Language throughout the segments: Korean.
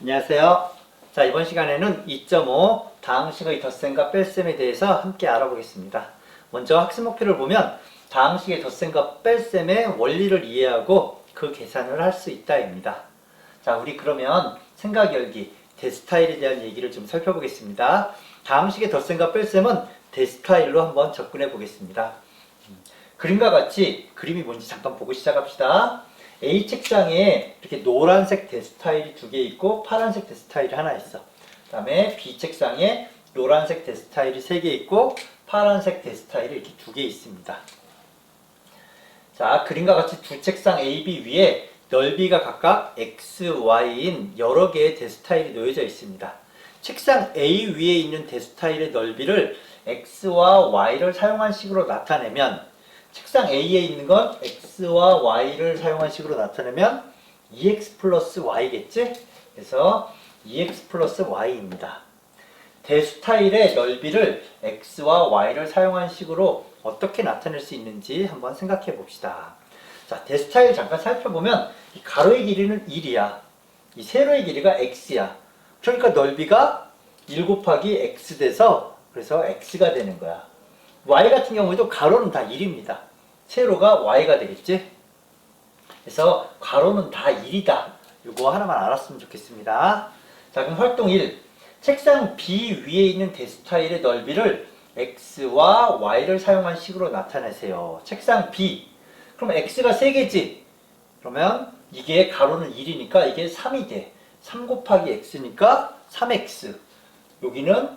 안녕하세요. 자, 이번 시간에는 2.5 다항식의 덧셈과 뺄셈에 대해서 함께 알아보겠습니다. 먼저 학습 목표를 보면 다항식의 덧셈과 뺄셈의 원리를 이해하고 그 계산을 할 수 있다입니다. 자, 우리 그러면 생각 열기, 대스타일에 대한 얘기를 좀 살펴보겠습니다. 다항식의 덧셈과 뺄셈은 대스타일로 한번 접근해 보겠습니다. 음, 그림과 같이 그림이 뭔지 잠깐 보고 시작합시다. A 책상에 이렇게 노란색 데스타일이 두 개 있고 파란색 데스타일이 하나 있어. 그 다음에 B 책상에 노란색 데스타일이 세 개 있고 파란색 데스타일이 이렇게 두 개 있습니다. 자, 그림과 같이 두 책상 A, B 위에 넓이가 각각 X, Y인 여러 개의 데스타일이 놓여져 있습니다. 책상 A 위에 있는 데스타일의 넓이를 X와 Y를 사용한 식으로 나타내면 책상 A에 있는 건 X와 Y를 사용한 식으로 나타내면 EX 플러스 Y겠지? 그래서 EX 플러스 Y입니다. 대스타일의 넓이를 X와 Y를 사용한 식으로 어떻게 나타낼 수 있는지 한번 생각해 봅시다. 자, 대스타일 잠깐 살펴보면 이 가로의 길이는 1이야. 이 세로의 길이가 X야. 그러니까 넓이가 1 곱하기 X 돼서 그래서 X가 되는 거야. Y 같은 경우에도 가로는 다 1입니다. 세로가 Y가 되겠지? 그래서 가로는 다 1이다. 이거 하나만 알았으면 좋겠습니다. 자, 그럼 활동 1. 책상 B 위에 있는 데스타일의 넓이를 X와 Y를 사용한 식으로 나타내세요. 책상 B. 그럼 X가 3개지? 그러면 이게 가로는 1이니까 이게 3이 돼. 3 곱하기 X니까 3X. 여기는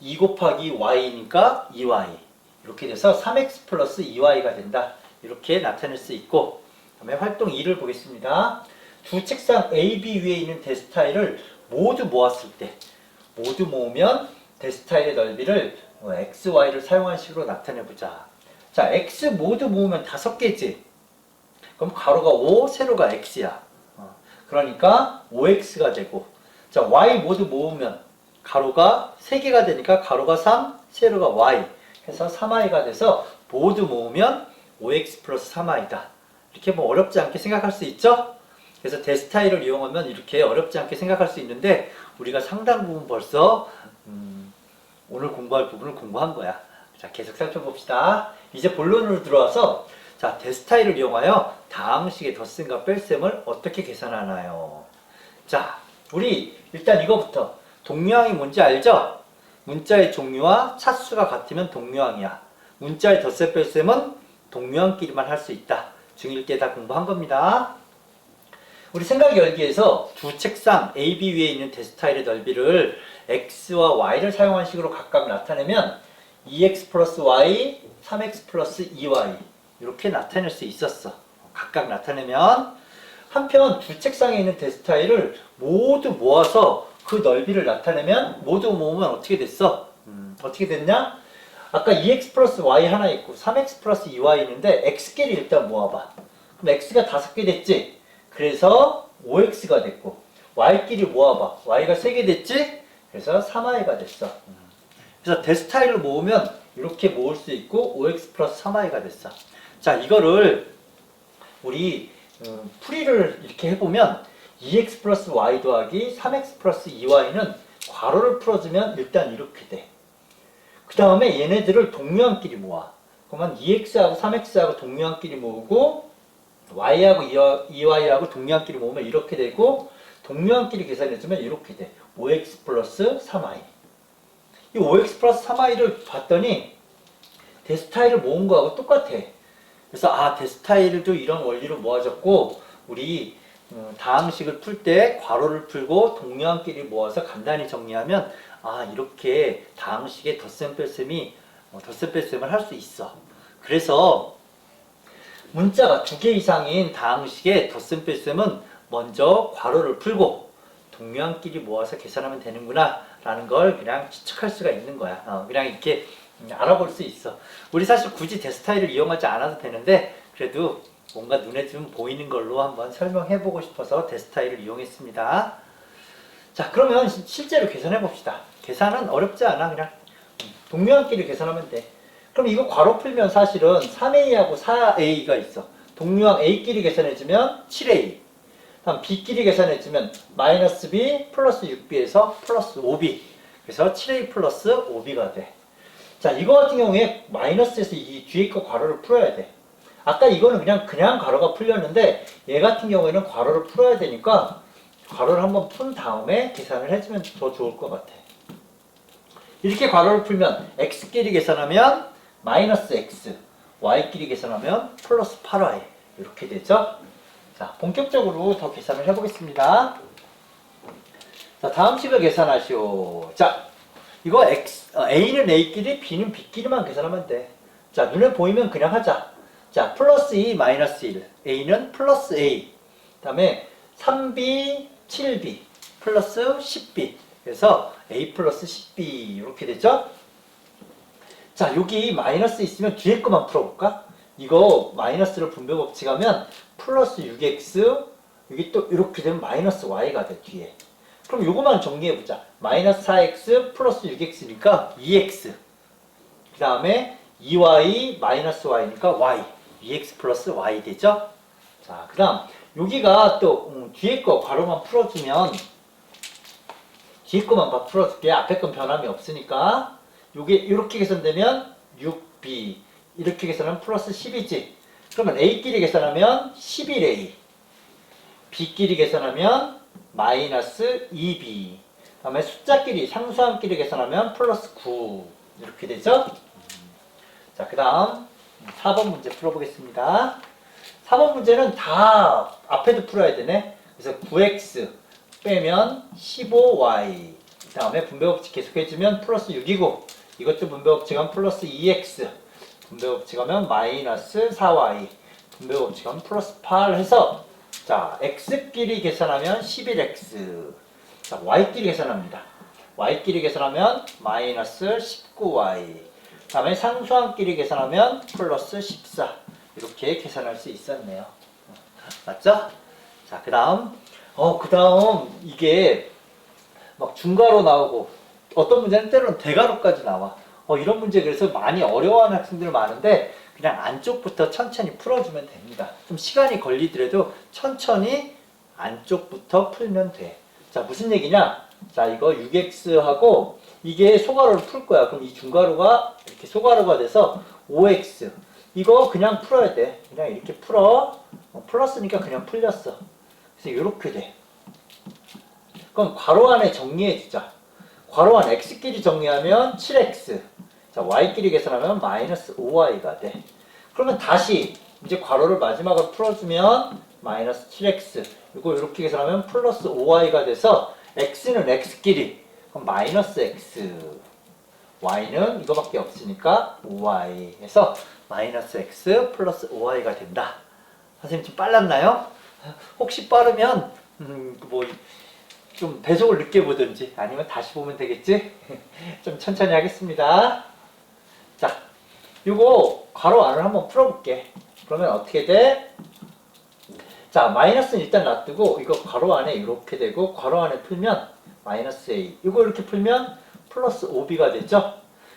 2 곱하기 Y니까 2Y. 이렇게 돼서 3x 플러스 2y가 된다. 이렇게 나타낼 수 있고 다음에 활동 2를 보겠습니다. 두 책상 A, B 위에 있는 데스타일을 모두 모았을 때 모두 모으면 데스타일의 넓이를 어, x, y를 사용한 식으로 나타내 보자. 자, x 모두 모으면 다섯 개지. 그럼 가로가 5, 세로가 x야. 어, 그러니까 5x가 되고 자, y 모두 모으면 가로가 3개가 되니까 가로가 3, 세로가 y. 해서 3i가 돼서 모두 모으면 5x 플러스 3i다. 이렇게 뭐 어렵지 않게 생각할 수 있죠? 그래서 데스타일을 이용하면 이렇게 어렵지 않게 생각할 수 있는데 우리가 상당 부분 벌써 음, 오늘 공부할 부분을 공부한 거야. 자, 계속 살펴봅시다. 이제 본론으로 들어와서 자, 데스타일을 이용하여 다항식의 덧셈과 뺄셈을 어떻게 계산하나요? 자, 우리 일단 이거부터 동류항이 뭔지 알죠? 문자의 종류와 차수가 같으면 동류항이야. 문자의 덧셈 뺄셈은 동류항끼리만 할 수 있다. 중1 때 다 공부한 겁니다. 우리 생각 열기에서 두 책상 A, B 위에 있는 데스타일의 넓이를 X와 Y를 사용한 식으로 각각 나타내면 2X 플러스 Y, 3X 플러스 2Y 이렇게 나타낼 수 있었어. 각각 나타내면 한편 두 책상에 있는 데스타일을 모두 모아서 그 넓이를 나타내면 모두 모으면 어떻게 됐어? 음, 어떻게 됐냐? 아까 2x 플러스 y 하나 있고 3x 플러스 2y 있는데 x끼리 일단 모아봐. 그럼 x가 다섯 개 됐지? 그래서 5x가 됐고 y끼리 모아봐. y가 세 개 됐지? 그래서 3y가 됐어. 음. 그래서 데스타일을 모으면 이렇게 모을 수 있고 5x 플러스 3y가 됐어. 자 이거를 우리 음, 풀이를 이렇게 해보면 2x 플러스 y 더하기 3x 플러스 2y는 괄호를 풀어주면 일단 이렇게 돼. 그 다음에 얘네들을 동류항끼리 모아. 그러면 2x하고 3x하고 동류항끼리 모으고 y하고 2y하고 동류항끼리 모으면 이렇게 되고 동류항끼리 계산해주면 이렇게 돼. 5x 플러스 3y. 이 5x 플러스 3y를 봤더니 데스타일을 모은 거하고 똑같아. 그래서 아 데스타일도 이런 원리로 모아졌고 우리 음, 다항식을 풀 때 괄호를 풀고 동류항끼리 모아서 간단히 정리하면 아 이렇게 다항식의 덧셈 뺄셈이 어, 덧셈 뺄셈을 할 수 있어. 그래서 문자가 두 개 이상인 다항식의 덧셈 뺄셈은 먼저 괄호를 풀고 동류항끼리 모아서 계산하면 되는구나 라는 걸 그냥 추측할 수가 있는 거야. 어, 그냥 이렇게 음, 알아볼 수 있어. 우리 사실 굳이 데스타일을 이용하지 않아도 되는데 그래도 뭔가 눈에 좀 보이는 걸로 한번 설명해 보고 싶어서 데스타일을 이용했습니다. 자, 그러면 시- 실제로 계산해 봅시다. 계산은 어렵지 않아. 그냥 동류항끼리 계산하면 돼. 그럼 이거 괄호 풀면 사실은 3A하고 4A가 있어. 동류항 A끼리 계산해주면 7A. 다음 b끼리 계산해주면 마이너스 b 플러스 6b에서 플러스 5b 그래서 7a 플러스 5b가 돼. 자 이거 같은 경우에 마이너스에서 이 뒤에 거 괄호를 풀어야 돼. 아까 이거는 그냥 그냥 괄호가 풀렸는데 얘 같은 경우에는 괄호를 풀어야 되니까 괄호를 한번 푼 다음에 계산을 해주면 더 좋을 것 같아. 이렇게 괄호를 풀면 x끼리 계산하면 마이너스 x, y끼리 계산하면 플러스 8y 이렇게 되죠. 자, 본격적으로 더 계산을 해보겠습니다. 자, 다음 식을 계산하시오. 자, 이거 x, 어, a는 a끼리, b는 b끼리만 계산하면 돼. 자, 눈에 보이면 그냥 하자. 자, 플러스 2, 마이너스 1. a는 플러스 a. 그 다음에 3b, 7b, 플러스 10b. 그래서 a 플러스 10b 이렇게 되죠? 자, 여기 마이너스 있으면 뒤에 것만 풀어볼까? 이거 마이너스를 분배 법칙 하면 플러스 6x 여기 또 이렇게 되면 마이너스 y가 돼 뒤에. 그럼 요거만 정리해보자. 마이너스 4x 플러스 6x니까 2x. 그 다음에 2y 마이너스 y니까 y. 2x 플러스 y 되죠? 자, 그 다음 여기가 또 음, 뒤에 거 괄호만 풀어주면 뒤에 거만 봐 풀어줄게. 앞에 건 변함이 없으니까. 요게 이렇게 계산되면 6b 이렇게 계산하면 플러스 10이지. 그러면 a끼리 계산하면 11a b끼리 계산하면 마이너스 2b 다음에 숫자끼리 상수함끼리 계산하면 플러스 9 이렇게 되죠? 자, 그 다음 4번 문제 풀어보겠습니다. 4번 문제는 다 앞에도 풀어야 되네. 그래서 9x 빼면 15y 그 다음에 분배법칙 계속해주면 플러스 6이고 이것도 분배법칙하면 플러스 2x 분배법칙하면 마이너스 4y 분배법칙하면 플러스 8 해서 자 x끼리 계산하면 11x 자 y끼리 계산합니다. y끼리 계산하면 마이너스 19y 다음에 상수함끼리 계산하면 플러스 14 이렇게 계산할 수 있었네요 맞죠? 자 그 다음 어 그 다음 이게 막 중괄호 나오고 어떤 문제는 때로는 대괄호까지 나와 어, 이런 문제 그래서 많이 어려워하는 학생들 많은데 그냥 안쪽부터 천천히 풀어주면 됩니다. 좀 시간이 걸리더라도 천천히 안쪽부터 풀면 돼. 자 무슨 얘기냐? 자 이거 6x하고 이게 소괄호를 풀 거야. 그럼 이 중괄호가 이렇게 소괄호가 돼서 5x 이거 그냥 풀어야 돼. 그냥 이렇게 풀어. 어, 풀었으니까 그냥 풀렸어. 그래서 이렇게 돼. 그럼 괄호 안에 정리해 주자. 괄호 안 x끼리 정리하면 7x. 자, y끼리 계산하면 마이너스 5y가 돼. 그러면 다시 이제 괄호를 마지막으로 풀어주면 마이너스 7x. 이거 이렇게 계산하면 플러스 5y가 돼서 x는 x끼리. 그럼 마이너스 x. y는 이거밖에 없으니까 5y. 해서 마이너스 x 플러스 5y가 된다. 선생님 좀 빨랐나요? 혹시 빠르면 음, 뭐 좀 배속을 늦게 보든지 아니면 다시 보면 되겠지? 좀 천천히 하겠습니다. 자, 요거 괄호 안을 한번 풀어볼게. 그러면 어떻게 돼? 자, 마이너스는 일단 놔두고 이거 괄호 안에 이렇게 되고 괄호 안에 풀면 마이너스 a. 이거 이렇게 풀면 플러스 5b가 되죠?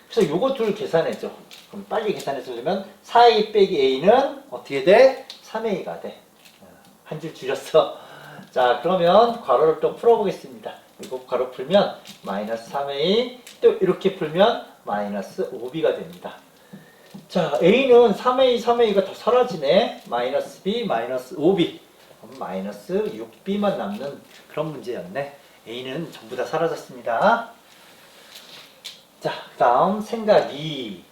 그래서 요거 둘 계산해줘. 그럼 빨리 계산해주려면 4a 빼기 a는 어떻게 돼? 3a가 돼. 한 줄 줄였어. 자, 그러면 괄호를 또 풀어보겠습니다. 이거 괄호 풀면 마이너스 3a 또 이렇게 풀면 마이너스 5b가 됩니다. 자, a는 3a, 3a가 다 사라지네. 마이너스 b, 마이너스 5b. 마이너스 6b만 남는 그런 문제였네. a는 전부 다 사라졌습니다. 자, 그 다음 생각 2.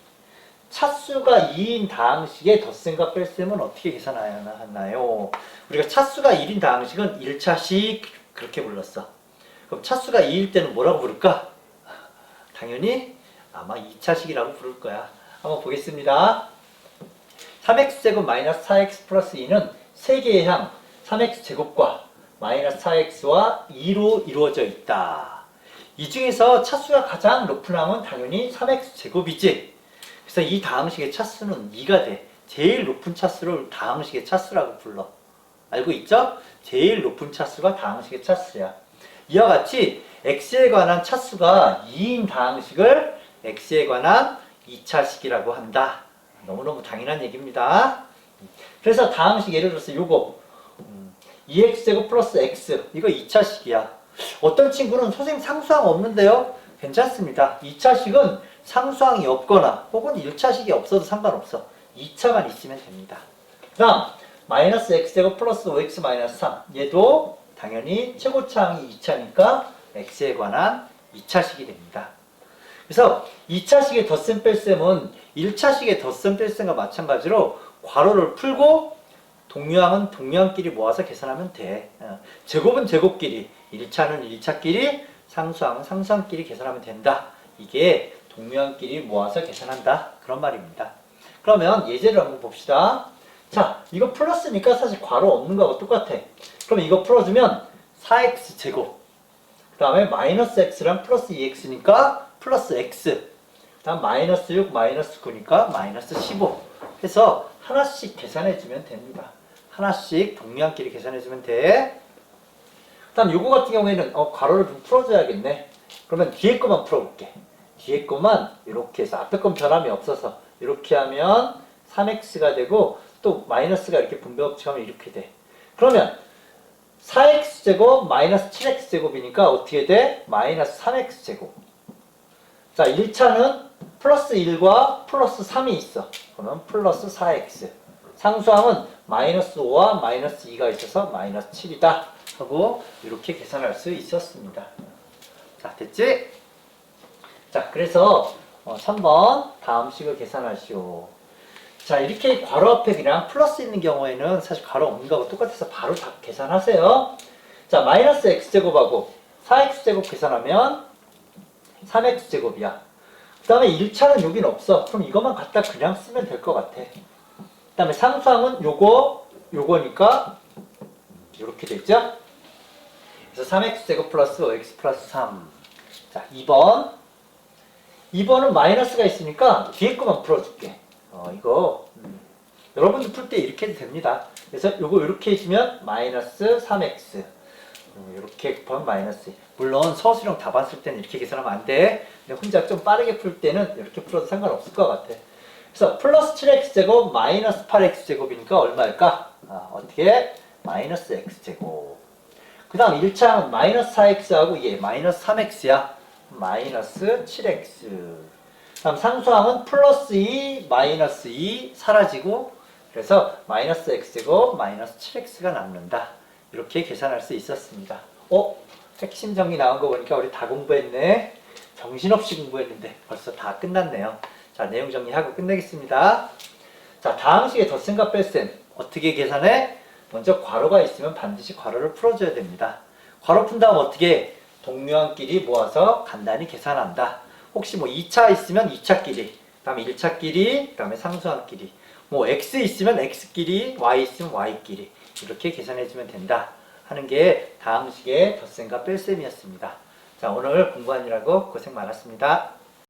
차수가 2인 다항식의 덧셈과 뺄셈은 어떻게 계산하나요? 우리가 차수가 1인 다항식은 1차식 그렇게 불렀어. 그럼 차수가 2일 때는 뭐라고 부를까? 당연히 아마 2차식이라고 부를 거야. 한번 보겠습니다. 3x제곱 마이너스 4x 플러스 2는 세 개의 항 3x제곱과 마이너스 4x와 2로 이루어져 있다. 이 중에서 차수가 가장 높은 항은 당연히 3x제곱이지. 그래서 이 다항식의 차수는 2가 돼. 제일 높은 차수를 다항식의 차수라고 불러. 알고 있죠? 제일 높은 차수가 다항식의 차수야. 이와 같이 x에 관한 차수가 2인 다항식을 x에 관한 2차식이라고 한다. 너무너무 당연한 얘기입니다. 그래서 다항식 예를 들어서 요거 음, 2x제곱 플러스 x 이거 2차식이야. 어떤 친구는 선생님 상수항 없는데요? 괜찮습니다. 2차식은 상수항이 없거나 혹은 1차식이 없어도 상관없어. 2차만 있으면 됩니다. 다음 마이너스 x제곱 플러스 5x 마이너스 3 얘도 당연히 최고차항이 2차니까 x에 관한 2차식이 됩니다. 그래서 2차식의 덧셈 뺄셈은 1차식의 덧셈 뺄셈과 마찬가지로 괄호를 풀고 동류항은 동류항끼리 모아서 계산하면 돼. 어, 제곱은 제곱끼리, 1차는 1차끼리, 상수항은 상수항끼리 계산하면 된다. 이게 동류항끼리 모아서 계산한다. 그런 말입니다. 그러면 예제를 한번 봅시다. 자, 이거 플러스니까 사실 괄호 없는 거하고 똑같아. 그럼 이거 풀어주면 4x 제곱. 그 다음에 마이너스 x랑 플러스 2x니까 플러스 x. 다음 마이너스 6, 마이너스 9니까 마이너스 15. 해서 하나씩 계산해 주면 됩니다. 하나씩 동량끼리 계산해주면 돼. 다음 요거 같은 경우에는 어, 괄호를 좀 풀어줘야겠네. 그러면 뒤에 거만 풀어볼게. 뒤에 거만 이렇게 해서 앞에 건 변함이 없어서 이렇게 하면 3x가 되고 또 마이너스가 이렇게 분배법칙하면 이렇게 돼. 그러면 4x제곱 마이너스 7x제곱이니까 어떻게 돼? 마이너스 3x제곱. 자, 1차는 플러스 1과 플러스 3이 있어. 그러면 플러스 4x. 상수항은 마이너스 5와 마이너스 2가 있어서 마이너스 7이다. 하고 이렇게 계산할 수 있었습니다. 자, 됐지? 자, 그래서 어, 3번 다음 식을 계산하시오. 자, 이렇게 괄호 앞에 그냥 플러스 있는 경우에는 사실 괄호 없는 거하고 똑같아서 바로 다 계산하세요. 자, 마이너스 x제곱하고 4x제곱 계산하면 3x제곱이야. 그 다음에 1차는 여긴 없어. 그럼 이것만 갖다 그냥 쓰면 될 것 같아. 그 다음에 상수항은 요거, 요거니까 이렇게 되죠? 그래서 3x제곱 플러스 5x 플러스 3. 자, 2번. 2번은 마이너스가 있으니까 뒤에 거만 풀어줄게. 어, 이거. 음. 여러분도 풀때 이렇게 해도 됩니다. 그래서 요거 이렇게 해주면 마이너스 3x. 음, 이렇게 번 마이너스. 물론 서술형 답안 쓸 때는 이렇게 계산하면 안 돼. 근데 혼자 좀 빠르게 풀 때는 이렇게 풀어도 상관없을 것 같아. 그래서 플러스 7x제곱 마이너스 8x제곱이니까 얼마일까? 아, 어떻게? 마이너스 x제곱. 그 다음 1차는 마이너스 4x하고 얘 마이너스 3x야. 마이너스 7x. 다음 상수항은 플러스 2, 마이너스 2 사라지고 그래서 마이너스 x제곱 마이너스 7x가 남는다. 이렇게 계산할 수 있었습니다. 어? 핵심 정리 나온 거 보니까 우리 다 공부했네. 정신없이 공부했는데 벌써 다 끝났네요. 자, 내용 정리하고 끝내겠습니다. 자, 다음 식의 덧셈과 뺄셈 어떻게 계산해? 먼저 괄호가 있으면 반드시 괄호를 풀어줘야 됩니다. 괄호 푼 다음 어떻게 동료항끼리 모아서 간단히 계산한다. 혹시 뭐 2차 있으면 2차끼리, 그 다음에 1차끼리, 그 다음에 상수항끼리. 뭐 x 있으면 x끼리, y 있으면 y끼리 이렇게 계산해주면 된다 하는 게 다음 식의 덧셈과 뺄셈이었습니다. 자 오늘 공부하느라고 고생 많았습니다.